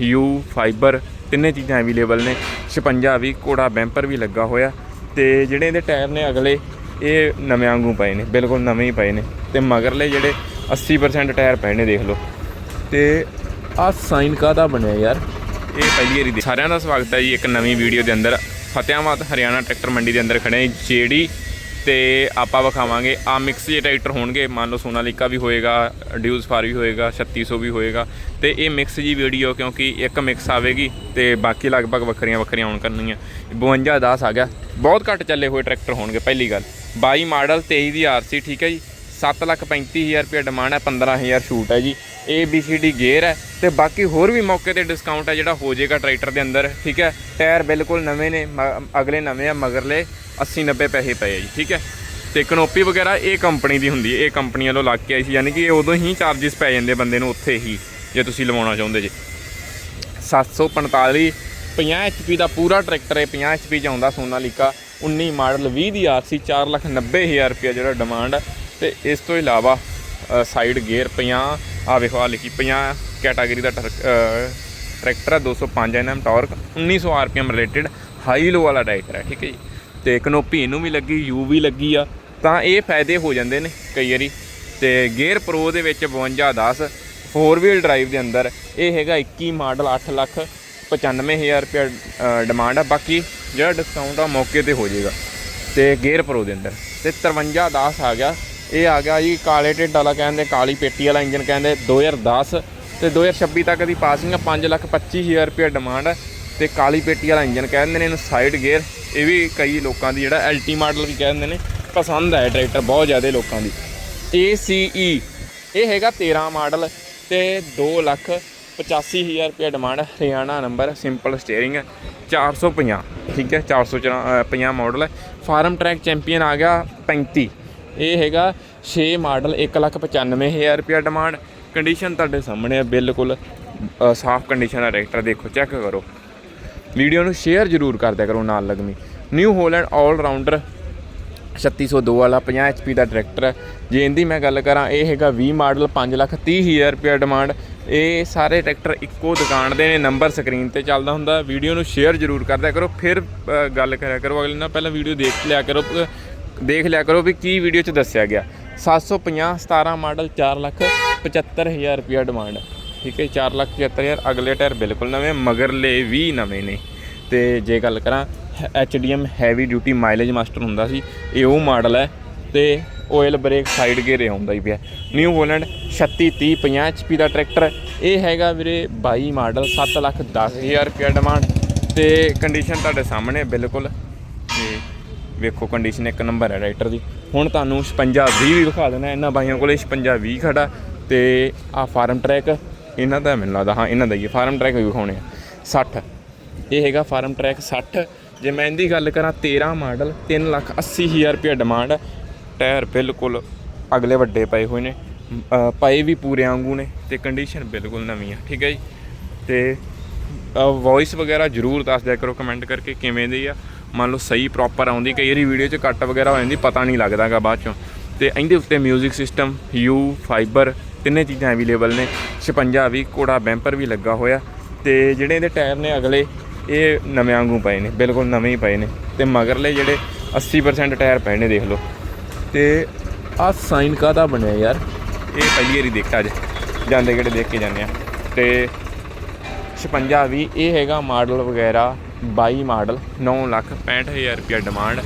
You, fibre, ਤਿੰਨੇ ਚੀਜ਼ਾਂ available ਨੇ। 56 ਵੀ ਕੋੜਾ ਬੈਂਪਰ ਵੀ ਲੱਗਾ ਹੋਇਆ। ਤੇ ਜਿਹੜੇ ਇਹਦੇ ਟਾਇਰ ਨੇ ਅਗਲੇ, ਇਹ ਨਵੇਂ ਵਾਂਗੂ ਪਏ ਨੇ, ਬਿਲਕੁਲ ਨਵੇਂ ਹੀ ਪਏ ਨੇ। ਤੇ ਮਗਰਲੇ ਜਿਹੜੇ 80% ਟਾਇਰ ਪਏ ਨੇ, ਦੇਖ ਲਓ। ਤੇ ਆ ਸਾਈਨ ਕਾਦਾ ਬਣਿਆ ਯਾਰ? ਇਹ ਪਹਿਲੀ ਵਾਰੀ ਸਾਰਿਆਂ ਦਾ ਸਵਾਗਤ ਹੈ ਜੀ ਇੱਕ ਨਵੀਂ ਵੀਡੀਓ ਦੇ ਅੰਦਰ। ਫਤਿਆਬਾਦ ਹਰਿਆਣਾ ਟਰੈਕਟਰ ਮੰਡੀ ਦੇ ਅੰਦਰ ਖੜੇ ਜਿਹੜੀ ਤੇ ਆਪਾਂ ਵਿਖਾਵਾਂਗੇ, ਆ ਮਿਕਸ ਜੇ ਟਰੈਕਟਰ ਹੋਣਗੇ। ਮੰਨ ਲਓ ਸੋਨਾਲੀਕਾ ਵੀ ਹੋਏਗਾ ਡਿਊਜ਼ ਫਾਰ ਵੀ ਹੋਏਗਾ 3600 ਵੀ ਹੋਏਗਾ। ਤੇ ਇਹ ਮਿਕਸ ਜੀ ਵੀਡੀਓ ਕਿਉਂਕਿ ਇੱਕ ਮਿਕਸ ਆਵੇਗੀ ਤੇ ਬਾਕੀ ਲਗਭਗ ਵੱਖਰੀਆਂ ਵੱਖਰੀਆਂ ਹੋਣ ਕਰਨੀਆਂ 52 10 ਆ ਗਿਆ। ਬਹੁਤ ਘੱਟ ਚੱਲੇ ਹੋਏ ਟਰੈਕਟਰ ਹੋਣਗੇ, ਪਹਿਲੀ ਗੱਲ। 22 ਮਾਡਲ 23 ਦੀ ਆਰਸੀ, ਠੀਕ ਹੈ ਜੀ। 735000 ਰੁਪਏ ਡਿਮਾਂਡ ਹੈ 15000 ਛੂਟ ਹੈ ਜੀ। A B C D gear ਹੈ ਤੇ ਬਾਕੀ ਹੋਰ ਵੀ ਮੌਕੇ ਤੇ ਡਿਸਕਾਊਂਟ ਹੈ ਜਿਹੜਾ ਹੋ ਜਾਏਗਾ ਟਰੈਕਟਰ ਦੇ ਅੰਦਰ, ਠੀਕ ਹੈ? ਟਾਇਰ ਬਿਲਕੁਲ ਨਵੇਂ ਨੇ, ਮ- ਅਗਲੇ ਨਵੇਂ ਆ, ਮਗਰਲੇ 80 90 ਪੈਸੇ ਪਏ ਆ ਜੀ, ਠੀਕ ਹੈ? ਤੇ ਕਨੋਪੀ ਵਗੈਰਾ ਇਹ ਕੰਪਨੀ ਦੀ ਹੁੰਦੀ ਹੈ, ਇਹ ਕੰਪਨੀ ਵੱਲੋਂ ਲੱਗ ਕੇ ਆਈ ਸੀ, ਯਾਨੀ ਕਿ ਇਹ ਉਦੋਂ ਹੀ ਚਾਰजेस ਪੈ ਜਾਂਦੇ ਬੰਦੇ ਨੂੰ ਉੱਥੇ ਹੀ, ਜੇ ਤੁਸੀਂ ਲਵਾਉਣਾ ਚਾਹੁੰਦੇ ਜੀ। 745 50 HP ਦਾ ਪੂਰਾ ਟਰੈਕਟਰ ਹੈ 50 HP ਚ ਆਉਂਦਾ ਸੋਨਾਲੀਕਾ 19 ਮਾਡਲ 20 ਦੀ ਆਰਸੀ 490000 ਰੁਪਏ ਜਿਹੜਾ ਡਿਮਾਂਡ ਹੈ। ਤੇ ਇਸ ਤੋਂ ਇਲਾਵਾ ਸਾਈਡ ਗੇਅਰ 50 ਆ ਵੇਖੋ ਆ ਲਿਖੀ 50 ਕੈਟਾਗਰੀ ਦਾ ਟਰ- ਅ, ਟਰੈਕਟਰ ਹੈ 205 NM torque 1900 RPM related high low ਵਾਲਾ ਟਰੈਕਟਰ ਹੈ ਠੀਕ ਹੈ ਜੀ। ਤੇ ਕਨੋਪੀ ਇਹਨੂੰ ਵੀ ਲੱਗੀ ਯੂ ਵੀ ਲੱਗੀ ਆ। ਤਾਂ ਇਹ ਫਾਇਦੇ ਹੋ ਜਾਂਦੇ ਨੇ ਕਈ ਵਾਰੀ। ਤੇ ਗੇਅਰ ਪ੍ਰੋ ਦੇ ਵਿੱਚ 52 10 ਫੋਰ ਵੀਲ ਡਰਾਈਵ ਦੇ ਅੰਦਰ ਇਹ ਹੈਗਾ 21 ਮਾਡਲ 8 ਲੱਖ 95000 ਰੁਪਏ ਡਿਮਾਂਡ ਆ। ਬਾਕੀ ਜਿਹੜਾ ਡਿਸਕਾਊਂਟ ਆ ਮੌਕੇ ਤੇ ਹੋ ਜਾਏਗਾ। ਤੇ ਗੇਅਰ ਪ੍ਰੋ ਦੇ ਅੰਦਰ। ਤੇ 53 10 ਆ ਗਿਆ। ਇਹ ਆ ਗਿਆ ਜੀ ਕਾਲੇ ਢਿੱਡ ਵਾਲਾ ਕਹਿੰਦੇ, ਕਾਲੀ ਪੇਟੀ ਵਾਲਾ ਇੰਜਨ ਕਹਿੰਦੇ 2010 ਤੇ 2026 ਤੱਕ ਦੀ ਪਾਸਿੰਗ ਆ 5 ਲੱਖ 25000 ਰੁਪਏ ਡਿਮਾਂਡ ਹੈ ਤੇ ਕਾਲੀ ਪੇਟੀ ਵਾਲਾ ਇੰਜਨ ਕਹਿੰਦੇ ਨੇ ਇਹਨੂੰ ਸਾਈਡ ਗੇਅਰ ਇਹ ਵੀ ਕਈ ਲੋਕਾਂ ਦੀ ਜਿਹੜਾ ਐਲਟੀ ਮਾਡਲ ਵੀ ਕਹਿੰਦੇ ਨੇ, ਪਸੰਦ ਹੈ ਟਰੈਕਟਰ ਬਹੁਤ ਜ਼ਿਆਦਾ ਲੋਕਾਂ ਦੀ। ACE ਇਹ ਹੈਗਾ 13 ਮਾਡਲ ਤੇ 2 ਲੱਖ 85000 ਰੁਪਏ demand Haryana number simple steering 450 ਠੀਕ ਹੈ 450 ਮਾਡਲ ਹੈ ਫਾਰਮ ਟਰੈਕ ਚੈਂਪੀਅਨ ਆ ਗਿਆ 35 ਇਹ ਹੈਗਾ 6 ਮਾਡਲ 195000 ਰੁਪਏ ਡਿਮਾਂਡ ਕੰਡੀਸ਼ਨ ਤੁਹਾਡੇ ਸਾਹਮਣੇ ਹੈ ਬਿਲਕੁਲ ਸਾਫ਼ ਕੰਡੀਸ਼ਨ ਦਾ ਟਰੈਕਟਰ ਦੇਖੋ ਚੈੱਕ ਕਰੋ। ਵੀਡੀਓ ਨੂੰ ਸ਼ੇਅਰ ਜ਼ਰੂਰ ਕਰ ਦਿਆ ਕਰੋ ਨਾਲ ਲੱਗਮੀ ਨਿਊ ਹੋਲੈਂਡ 올 ਰਾਊਂਡਰ 3602 ਵਾਲਾ 50 HP ਦਾ ਟਰੈਕਟਰ ਹੈ ਜੇ ਇਹਦੀ ਮੈਂ ਗੱਲ ਕਰਾਂ, ਇਹ ਹੈਗਾ 20 ਮਾਡਲ 5 ਲੱਖ 30 ਹਜ਼ਾਰ ਰੁਪਏ ਡਿਮਾਂਡ ਇਹ ਸਾਰੇ ਟਰੈਕਟਰ ਇੱਕੋ ਦੁਕਾਨ ਦੇ ਨੇ ਨੰਬਰ ਸਕਰੀਨ ਤੇ ਚੱਲਦਾ ਹੁੰਦਾ। ਵੀਡੀਓ ਨੂੰ ਸ਼ੇਅਰ ਜ਼ਰੂਰ ਕਰਦਿਆ ਕਰੋ, ਫਿਰ ਗੱਲ ਕਰਿਆ ਕਰੋ। ਅਗਲੇ ਨਾਲ ਪਹਿਲਾਂ ਵੀਡੀਓ ਦੇਖ ਲਿਆ ਕਰੋ ਦੇਖ ਲਿਆ ਕਰੋ ਵੀ ਕੀ ਵੀਡੀਓ 'ਚ ਦੱਸਿਆ ਗਿਆ। 750 17 ਮਾਡਲ 4 ਲੱਖ 75000 ਰੁਪਏ ਡਿਮਾਂਡ ਠੀਕ ਹੈ 4 ਲੱਖ 75000 ਅਗਲੇ ਟਾਇਰ ਬਿਲਕੁਲ ਨਵੇਂ ਮਗਰਲੇ ਵੀ ਨਵੇਂ ਨੇ। ਤੇ ਜੇ ਗੱਲ ਕਰਾਂ HDM heavy duty mileage master ਹੁੰਦਾ ਸੀ, ਇਹ ਉਹ ਮਾਡਲ ਹੈ ਤੇ ਆਇਲ ਬ੍ਰੇਕ ਸਾਈਡ ਗੇਅਰ ਆਉਂਦਾ ਹੀ ਪਿਆ। ਨਿਊ ਹੋਲੈਂਡ 36 30 50 HP ਦਾ ਟਰੈਕਟਰ ਇਹ ਹੈਗਾ ਵੀਰੇ 22 ਮਾਡਲ 7 ਲੱਖ 10000 ਰੁਪਏ ਡਿਮਾਂਡ ਤੇ ਕੰਡੀਸ਼ਨ ਤੁਹਾਡੇ ਸਾਹਮਣੇ ਬਿਲਕੁਲ। ਤੇ ਵੇਖੋ ਕੰਡੀਸ਼ਨ ਇੱਕ ਨੰਬਰ ਹੈ ਟਰੈਕਟਰ ਦੀ। ਹੁਣ ਤੁਹਾਨੂੰ 56 20 ਵੀ ਵਿਖਾ ਦੇਣਾ ਇਹਨਾਂ ਬਾਈਆਂ ਕੋਲੇ 56 20 ਖੜਾ। ਤੇ ਆ ਫਾਰਮ ਟਰੈਕ ਇਹਨਾਂ ਦਾ ਮੈਨੂੰ ਲੱਗਦਾ ਹਾਂ ਇਹਨਾਂ ਦਾ ਹੀ ਹੈ ਫਾਰਮ ਟਰੈਕ ਵੀ ਵਿਖਾਉਣੇ ਆ। 60 ਇਹ ਹੈਗਾ ਫਾਰਮ ਟਰੈਕ 60 ਜੇ ਮੈਂ ਇਹਦੀ ਗੱਲ ਕਰਾਂ 13 ਮਾਡਲ 3 ਲੱਖ 80 ਹਜ਼ਾਰ ਰੁਪਏ ਡਿਮਾਂਡ ਟਾਇਰ ਬਿਲਕੁਲ ਅਗਲੇ ਵੱਡੇ ਪਏ ਹੋਏ ਨੇ। ਅ, ਪਏ ਵੀ ਪੂਰੇ ਵਾਂਗੂ ਨੇ ਤੇ ਕੰਡੀਸ਼ਨ ਬਿਲਕੁਲ ਨਵੀਂ ਆ ਠੀਕ ਹੈ ਜੀ? ਤੇ ਵੌਇਸ ਵਗੈਰਾ ਜਰੂਰ ਦੱਸ ਦਿਆ ਕਰੋ ਕਮੈਂਟ ਕਰਕੇ ਕਿਵੇਂ ਦੀ ਆ। ਮੰਨ ਲਓ ਸਹੀ ਪ੍ਰੋਪਰ ਆਉਂਦੀ, ਕਈ ਵਾਰੀ ਵੀਡੀਓ 'ਚ ਕੱਟ ਵਗੈਰਾ ਹੋ ਜਾਂਦੀ, ਪਤਾ ਨਹੀਂ ਲੱਗਦਾਗਾ ਬਾਅਦ ਚੋਂ। ਤੇ ਇਹਦੇ ਉੱਤੇ 뮤직 ਸਿਸਟਮ ਯੂ ਫਾਈਬਰ ਤਿੰਨੇ ਚੀਜ਼ਾਂ ਅਵੇਲੇਬਲ ਨੇ। 56 ਵੀ ਕੋੜਾ ਬੈਂਪਰ ਵੀ ਲੱਗਾ ਹੋਇਆ। ਤੇ ਜਿਹੜੇ ਇਹਦੇ ਟਾਇਰ ਨੇ ਅਗਲੇ, ਇਹ ਨਵੇਂ ਵਾਂਗੂ ਪਏ ਨੇ, ਬਿਲਕੁਲ ਨਵੇਂ ਹੀ ਪਏ ਨੇ। ਤੇ ਮਗਰਲੇ ਜਿਹੜੇ 80% ਟਾਇਰ ਪਏ ਨੇ, ਦੇਖ ਲਓ। ਤੇ ਆ ਸਾਈਨ ਕਾਦਾ ਬਣਿਆ ਯਾਰ? ਇਹ ਪਹਿਲੀ ਵਾਰੀ ਦੇਖਿਆ ਅੱਜ। ਜਾਂਦੇ ਕਿਹੜੇ ਦੇਖ ਕੇ ਜਾਂਦੇ ਆ। ਤੇ 56 ਵੀ, ਇਹ ਹੈਗਾ ਮਾਡਲ ਵਗੈਰਾ। 22 ਮਾਡਲ 9 ਲੱਖ 65000 ਰੁਪਏ ਡਿਮਾਂਡ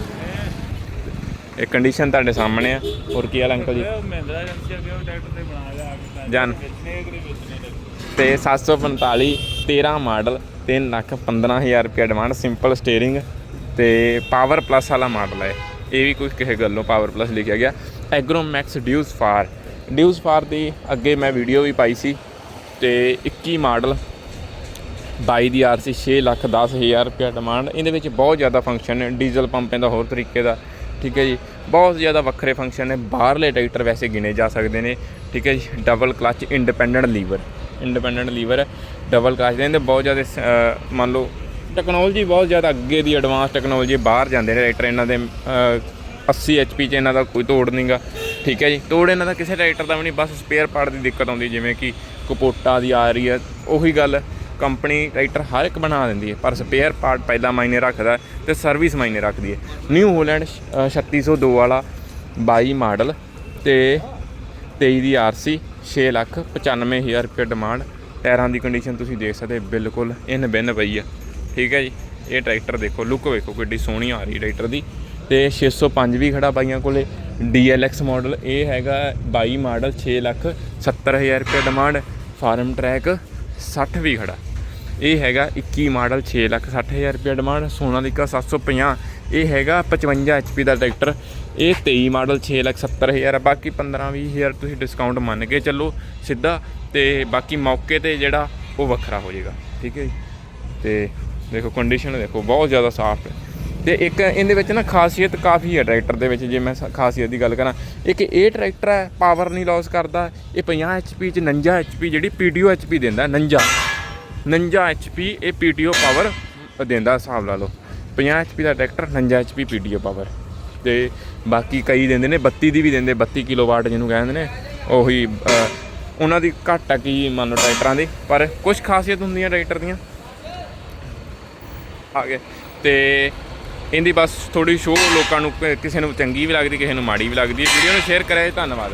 ਇਹ ਕੰਡੀਸ਼ਨ ਤੁਹਾਡੇ ਸਾਹਮਣੇ ਆ। ਹੋਰ ਕੀ ਹਾਲ ਅੰਕਲ ਜੀ? ਮਹਿੰਦਰਾ ਏਜੰਸੀ ਅੱਗੇ ਉਹ ਟਰੈਕਟਰ ਤੇ ਬਣਾ ਲਿਆ ਜਾਨ। ਤੇ। 745 13 ਮਾਡਲ 3 ਲੱਖ 15000 ਰੁਪਏ ਡਿਮਾਂਡ ਸਿੰਪਲ ਸਟੀਅਰਿੰਗ ਤੇ ਪਾਵਰ ਪਲੱਸ ਵਾਲਾ ਮਾਡਲ ਹੈ ਇਹ। ਵੀ ਕੁਝ ਕਿਸੇ ਗੱਲੋਂ ਪਾਵਰ ਪਲੱਸ ਲਿਖਿਆ ਗਿਆ। Agromax Deutz Fahr Deutz Fahr ਦੀ ਅੱਗੇ ਮੈਂ ਵੀਡੀਓ ਵੀ ਪਾਈ ਸੀ ਤੇ 21 ਮਾਡਲ 22 ਦੀ ਆਰਸੀ 6 ਲੱਖ 10000 ਰੁਪਏ ਡਿਮਾਂਡ ਇਹਦੇ ਵਿੱਚ ਬਹੁਤ ਜ਼ਿਆਦਾ ਫੰਕਸ਼ਨ ਹੈ ਡੀਜ਼ਲ ਪੰਪਾਂ ਦਾ ਹੋਰ ਤਰੀਕੇ ਦਾ ਠੀਕ ਹੈ ਜੀ। ਬਹੁਤ ਜ਼ਿਆਦਾ ਵੱਖਰੇ ਫੰਕਸ਼ਨ ਨੇ ਬਾਹਰਲੇ ਟਰੈਕਟਰ ਵੈਸੇ ਗਿਣੇ ਜਾ ਸਕਦੇ ਨੇ ਠੀਕ ਹੈ ਜੀ। Double clutch independent lever independent lever double clutch ਦੇ। ਇਹਦੇ ਬਹੁਤ ਜ਼ਿਆਦਾ ਅਹ, ਮੰਨ ਲਓ ਟੈਕਨੋਲੋਜੀ ਬਹੁਤ ਜ਼ਿਆਦਾ ਅੱਗੇ ਦੀ ਐਡਵਾਂਸ ਟੈਕਨੋਲੋਜੀ ਬਾਹਰ ਜਾਂਦੇ ਨੇ ਟਰੈਕਟਰ ਇਹਨਾਂ ਦੇ ਅਹ, 80 ਐਚਪੀ ਚ ਇਹਨਾਂ ਦਾ ਕੋਈ ਤੋੜ ਨਹੀਂਗਾ ਠੀਕ ਹੈ ਜੀ। ਤੋੜ ਇਹਨਾਂ ਦਾ ਕਿਸੇ ਟਰੈਕਟਰ ਦਾ ਵੀ ਨਹੀਂ ਬਸ ਸਪੇਅਰ ਪਾਰਟ ਦੀ ਦਿੱਕਤ ਆਉਂਦੀ ਜਿਵੇਂ ਕਿ ਕਪੋਟਾ ਦੀ ਆ ਰਹੀ ਹੈ ਉਹੀ ਗੱਲ। ਕੰਪਨੀ ਟਰੈਕਟਰ ਹਰ ਇੱਕ ਬਣਾ ਦਿੰਦੀ ਹੈ, ਪਰ ਸਪੇਅਰ ਪਾਰਟ ਪਹਿਲਾਂ ਮਾਇਨੇ ਰੱਖਦਾ ਹੈ ਤੇ ਸਰਵਿਸ ਮਾਇਨੇ ਰੱਖਦੀ ਹੈ। ਨਿਊ ਹੋਲੈਂਡ 3602 ਵਾਲਾ 22 ਮਾਡਲ ਤੇ 23 ਦੀ ਆਰਸੀ 6 ਲੱਖ 95000 ਰੁਪਏ ਡਿਮਾਂਡ ਟਾਇਰਾਂ ਦੀ ਕੰਡੀਸ਼ਨ ਤੁਸੀਂ ਦੇਖ ਸਕਦੇ ਬਿਲਕੁਲ ਇਨ ਬਿਨ ਪਈ ਆ ਠੀਕ ਹੈ ਜੀ, ਇਹ ਟਰੈਕਟਰ ਦੇਖੋ ਲੁੱਕ ਵੇਖੋ ਕਿੱਡੀ ਸੋਹਣੀ ਆ ਰਹੀ ਟਰੈਕਟਰ ਦੀ। ਤੇ 605 ਵੀ ਖੜਾ ਬਾਈਆਂ ਕੋਲੇ DLX ਮਾਡਲ ਇਹ ਹੈਗਾ 22 ਮਾਡਲ 6 ਲੱਖ 70000 ਰੁਪਏ ਡਿਮਾਂਡ ਫਾਰਮ ਟਰੈਕ 60 ਵੀ ਖੜਾ। ਇਹ ਹੈਗਾ 21 ਮਾਡਲ 6 ਲੱਖ 60000 ਰੁਪਏ ਡਿਮਾਂਡ ਸੋਨਾਲੀਕਾ 750 ਇਹ ਹੈਗਾ 55 HP ਦਾ ਟਰੈਕਟਰ। ਇਹ 23 ਮਾਡਲ 6 ਲੱਖ 70000 ਆ। ਬਾਕੀ 15 20000 ਤੁਸੀਂ ਡਿਸਕਾਊਂਟ ਮੰਨ ਕੇ ਚੱਲੋ ਸਿੱਧਾ ਤੇ ਬਾਕੀ ਮੌਕੇ ਤੇ ਜਿਹੜਾ ਉਹ ਵੱਖਰਾ ਹੋ ਜਾਏਗਾ। ਠੀਕ ਹੈ ਜੀ? ਤੇ ਦੇਖੋ ਕੰਡੀਸ਼ਨ ਦੇਖੋ, ਬਹੁਤ ਜ਼ਿਆਦਾ ਸਾਫ਼ ਹੈ। ਤੇ ਇੱਕ ਇਹਦੇ ਵਿੱਚ ਨਾ ਖਾਸੀਅਤ ਕਾਫੀ ਹੈ ਟਰੈਕਟਰ ਦੇ ਵਿੱਚ, ਜੇ ਮੈਂ ਸ- ਖਾਸੀਅਤ ਦੀ ਗੱਲ ਕਰਾਂ। ਇੱਕ ਇਹ ਟਰੈਕਟਰ ਹੈ ਪਾਵਰ ਨਹੀਂ ਲਾਸ ਕਰਦਾ। ਇਹ 50 HP ਚ 49 HP ਜਿਹੜੀ PTO HP ਦਿੰਦਾ 49 49 HP ਇਹ PTO ਪਾਵਰ ਦਿੰਦਾ ਹਿਸਾਬ ਲਾ ਲਓ। 50 HP ਦਾ ਟਰੈਕਟਰ 49 HP PTO ਪਾਵਰ ਤੇ ਬਾਕੀ ਕਈ ਦਿੰਦੇ ਨੇ 32 ਦੀ ਵੀ ਦਿੰਦੇ 32 ਕਿਲੋਵਾਟ ਜਿਹਨੂੰ ਕਹਿੰਦੇ ਨੇ। ਉਹੀ ਉਹਨਾਂ ਦੀ ਘੱਟ ਆ ਕੀ ਮੰਨ ਲਓ ਟਰੈਕਟਰਾਂ ਦੀ। ਪਰ ਕੁਝ ਖਾਸੀਅਤ ਹੁੰਦੀਆਂ ਟਰੈਕਟਰ ਦੀਆਂ। ਆ ਗਏ। ਤੇ ਇਹਦੀ ਬਸ ਥੋੜੀ ਸ਼ੋਅ ਲੋਕਾਂ ਨੂੰ, ਕਿਸੇ ਨੂੰ ਚੰਗੀ ਵੀ ਲੱਗਦੀ, ਕਿਸੇ ਨੂੰ ਮਾੜੀ ਵੀ ਲੱਗਦੀ ਹੈ। ਵੀਡੀਓ ਨੂੰ ਸ਼ੇਅਰ ਕਰਿਆ ਜੀ, ਧੰਨਵਾਦ।